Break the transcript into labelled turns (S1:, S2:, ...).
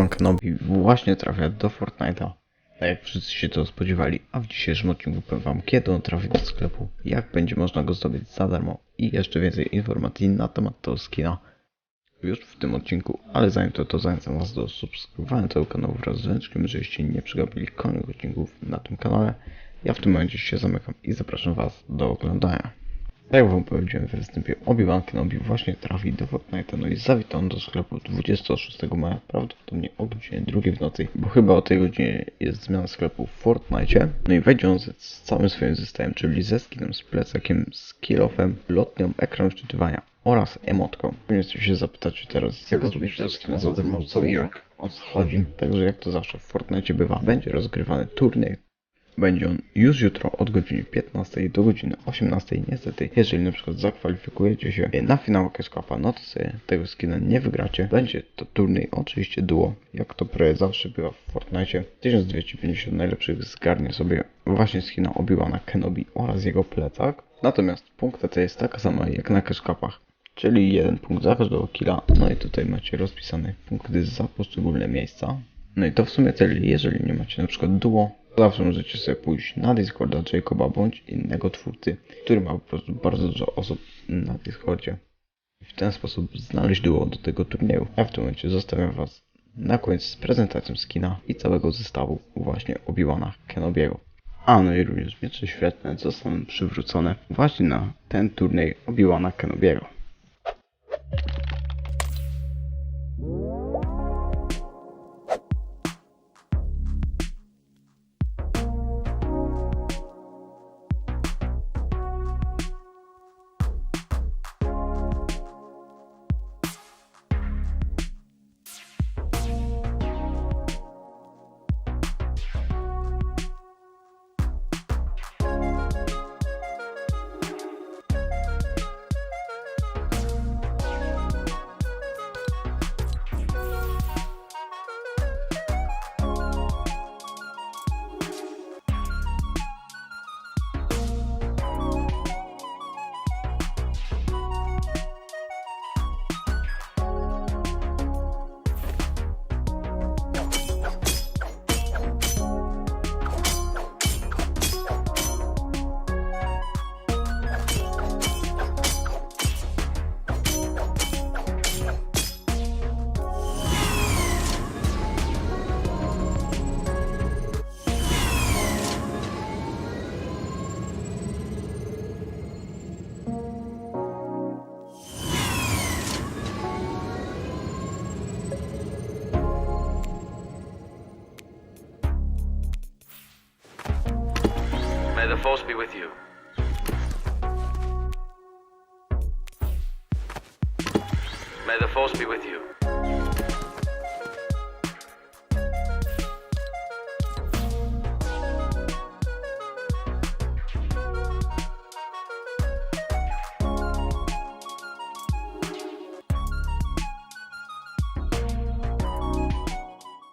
S1: Obi-Wan Kenobi właśnie trafia do Fortnite'a. Tak jak wszyscy się to spodziewali, a w dzisiejszym odcinku powiem wam kiedy on trafi do sklepu, jak będzie można go zdobyć za darmo i jeszcze więcej informacji na temat tego skina już w tym odcinku, ale zanim to, to zachęcam was do subskrybowania tego kanału wraz z dzwoneczkiem, żebyście nie przegapili kolejnych odcinków na tym kanale. Ja w tym momencie się zamykam i zapraszam was do oglądania. Tak jak wam powiedziałem we wstępie, Obi-Wan Kenobi właśnie trafi do Fortnite'a, no i zawitał on do sklepu 26 maja, prawdopodobnie o godzinie 2 w nocy, bo chyba o tej godzinie jest zmiana sklepu w Fortnite. No i wejdzie on z, z całym swoim zestawem, czyli ze skinem, z plecakiem, z kill-offem, lotnią, ekran wczytywania oraz emotką. Więc się zapytacie teraz, jak zrobić to skina za darmo, co i jak o co chodzi. Także jak to zawsze w Fortnite bywa, będzie rozgrywany turniej będzie on już jutro od godziny 15 do godziny 18. Niestety, jeżeli na przykład zakwalifikujecie się na finał Keskapa, no to sobie tego skina nie wygracie. Będzie to turniej oczywiście duo, jak to prawie zawsze bywa w Fortnite. 1250 najlepszych zgarnie sobie właśnie skina Obi-Wana Kenobi oraz jego plecak. Natomiast punktacja jest taka sama jak na Keskapach. Czyli jeden punkt za każdego killa. No i tutaj macie rozpisane punkty za poszczególne miejsca. No i to w sumie tyle, jeżeli nie macie na przykład duo, zawsze możecie sobie pójść na Discorda Jacoba bądź innego twórcy, który ma po prostu bardzo dużo osób na Discordzie. W ten sposób znaleźć duo do tego turnieju. A w tym momencie zostawiam was na koniec z prezentacją skina i całego zestawu właśnie Obi-Wana Kenobiego. A no i również miecze świetne zostaną przywrócone właśnie na ten turniej Obi-Wana Kenobiego.
S2: Force be with you. May the force be with you.